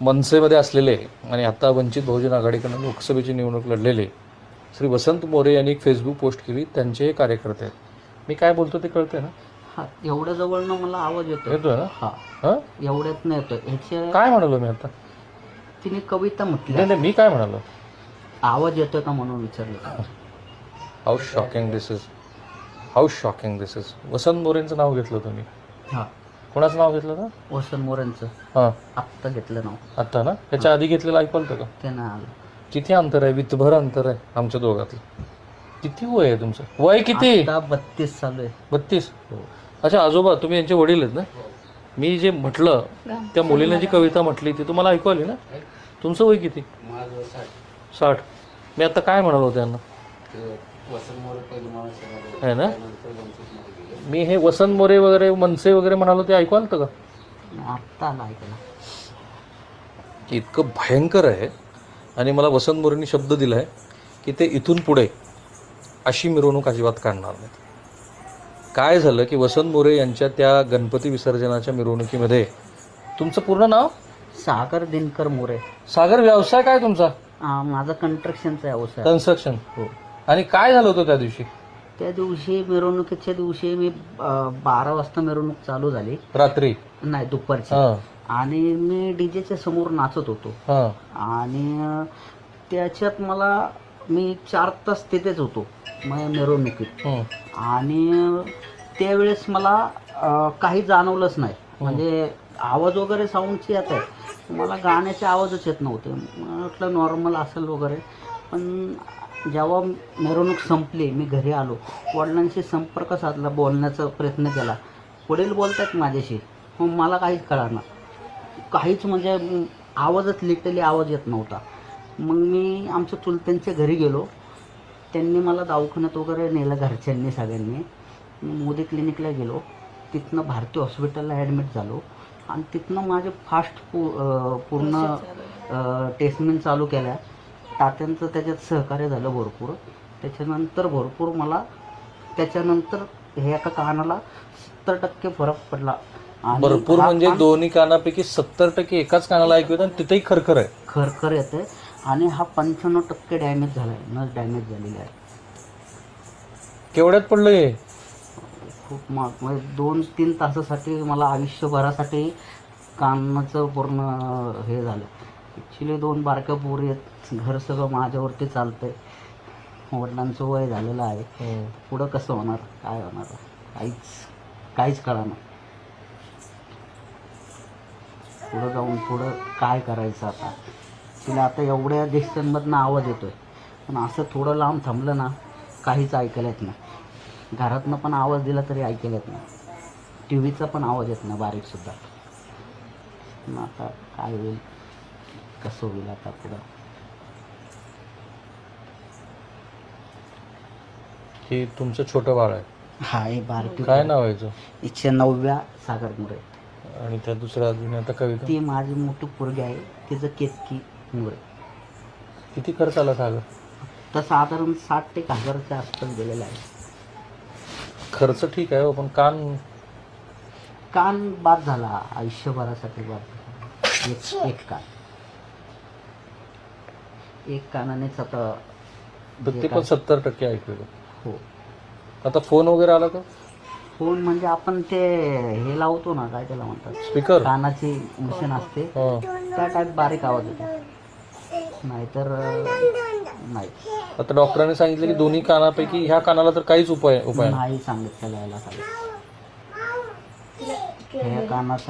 मनसेमध्ये असलेले आणि आता वंचित बहुजन आघाडीकडून लोकसभेची निवडणूक लढलेले श्री वसंत मोरे यांनी एक फेसबुक पोस्ट केली त्यांचे हे कार्यकर्ते आहेत. मी काय बोलतो ते कळते ना? हा एवढ्या जवळनं मला आवाज येतो येतोय ना? हा. हां? एवढ्यात नाही येतो ह्याचे काय म्हणालो मी आता? तिने कविता म्हटली नाही नाही मी काय म्हणालो? आवाज येतोय का म्हणून विचारलं. How shocking this is how shocking this is Vasant मोरेंचं नाव घेतलं तुम्ही. हा. कोणाचं नाव घेतलं ना वसंत मोरेंचं. हां. आत्ता घेतलं नाव. आत्ता ना? त्याच्या आधी घेतलेलं ऐकलं होतं का? ते नाही आलं. किती अंतर आहे? वितभर अंतर आहे आमच्या दोघातलं. किती वय आहे तुमचं? वय किती? आता बत्तीस चालू आहे. बत्तीस? अच्छा आजोबा तुम्ही यांचे वडील आहेत ना? मी जे म्हटलं त्या मुलीने जी कविता म्हटली ती तुम्हाला ऐकू आली ना? तुमचं वय किती? साठ. मी आता काय म्हणालो त्यांना आहे ना? मी हे वसंत मोरे वगैरे मनसे वगैरे म्हणालो ते ऐकू आलं का? आत्ता ऐकायला की इतकं भयंकर आहे आणि मला वसंत मोरेंनी शब्द दिला आहे की ते इथून पुढे अशी मिरवणूक अजिबात काढणार नाहीत. काय झालं की वसंत मोरे यांच्या त्या गणपती विसर्जनाच्या मिरवणुकीमध्ये तुमचं पूर्ण नाव? सागर दिनकर मोरे. सागर व्यवसाय काय तुमचा? हा, माझा कंस्ट्रक्शनचा व्यवसाय. कन्स्ट्रक्शन हो. आणि काय झालं होतं त्या दिवशी? त्या दिवशी मिरवणुकीच्या दिवशी मी अं, बारा वाजता मिरवणूक चालू झाली. रात्री? नाही दुपारची. हां. आणि मी डीजेच्या समोर नाचत होतो. हां. आणि अं, त्याच्यात मला मी चार तास तिथेच होतो माझ्या मिरवणुकीत. आणि अं, त्यावेळेस मला अं, काही जाणवलंच नाही. म्हणजे आवाज वगैरे साऊंडची येत आहे. मला गाण्याचे आवाजच येत नव्हते. मला वाटलं नॉर्मल असेल वगैरे. पण जेव्हा मिरवणूक संपली मी घरी आलो. वडिलांशी संपर्क साधला बोलण्याचा प्रयत्न केला. वडील बोलत आहेत माझ्याशी. मग मला काहीच कळणार काहीच म्हणजे आवाजच लिटली आवाज येत नव्हता. मग मी आमच्या चुलत्यांच्या घरी गेलो. त्यांनी मला दवाखान्यात वगैरे नेलं घरच्यांनी सगळ्यांनी. मी मोदी क्लिनिकला गेलो. तिथनं भारती हॉस्पिटलला ॲडमिट झालो. आणि तिथनं माझे फास्ट पू पूर्ण टेस्टमेंट चालू केल्या. तात्यांचं त्याच्यात सहकार्य झालं भरपूर. त्याच्यानंतर भरपूर मला त्याच्यानंतर हे एका कानाला सत्तर टक्के फरक पडला. आणि भरपूर हा म्हणजे कान दोन्ही कानापैकी सत्तर टक्के एकाच कानाला ऐकू येतं आणि तिथेही खरखर आहे. खरखर येते आणि हा पंच्याण्णव टक्के डॅमेज झाला आहे नस डॅमेज झालेली आहे. केवढ्यात पडलं हे? खूप मा म्हणजे दोन तीन तासासाठी मला आयुष्यभरासाठी कानाचं पूर्ण हे झालं. ॲक्च्युली दोन बारक्या पोरी आहेत. घर सगळं माझ्यावरती चालतंय. वडिलांचं वय झालेलं आहे. हं. पुढं कसं होणार? काय होणार? काहीच काहीच कळणार पुढं जाऊन पुढं काय करायचं आता? तिला आता एवढ्या डिस्टन्समधनं आवाज येतोय. पण असं थोडं लांब थांबलं ना काहीच ऐकायला येत नाही. घरातनं पण आवाज दिला तरी ऐकायला येत नाही. टी व्हीचा पण आवाज येत नाही बारीकसुद्धा आता काय होईल? कसं होईल आता पुढं. हे तुमचं छोटं बाळ आहे. हा हे बारकी काय नाव आहे याचं? एकशे नवव्या सागर मुरे. आणि त्या दुसऱ्या अजून आता कविता? ती माझी मोठी पोरगी आहे. तिचं केतकी मुळे किती खर्च आला सागर? तर साधारण साठ ते एक हजाराच्या आसपास गेलेला आहे. खर्च ठीक आहे हो, पण कान कान बाद झाला आयुष्यभरासाठी बाद. झाला. एक एक कान. एक कानानेच आता तर ते पण सत्तर टक्के ऐकू येतं हो. आता फोन वगैरे आला तर फोन म्हणजे आपण ते हे लावतो ना काय त्याला म्हणतात? स्पीकर. कानाची मशीन असते. त्या टाईप बारीक आवाज येतो. नाहीतर अं, नाही. आता डॉक्टरांनी सांगितलं की दोन्ही कानापैकी ह्या कानाला तर काहीच उपाय उपाय नाही. नाही सांगितलेलं याला सांगितलं ह्या कानाचा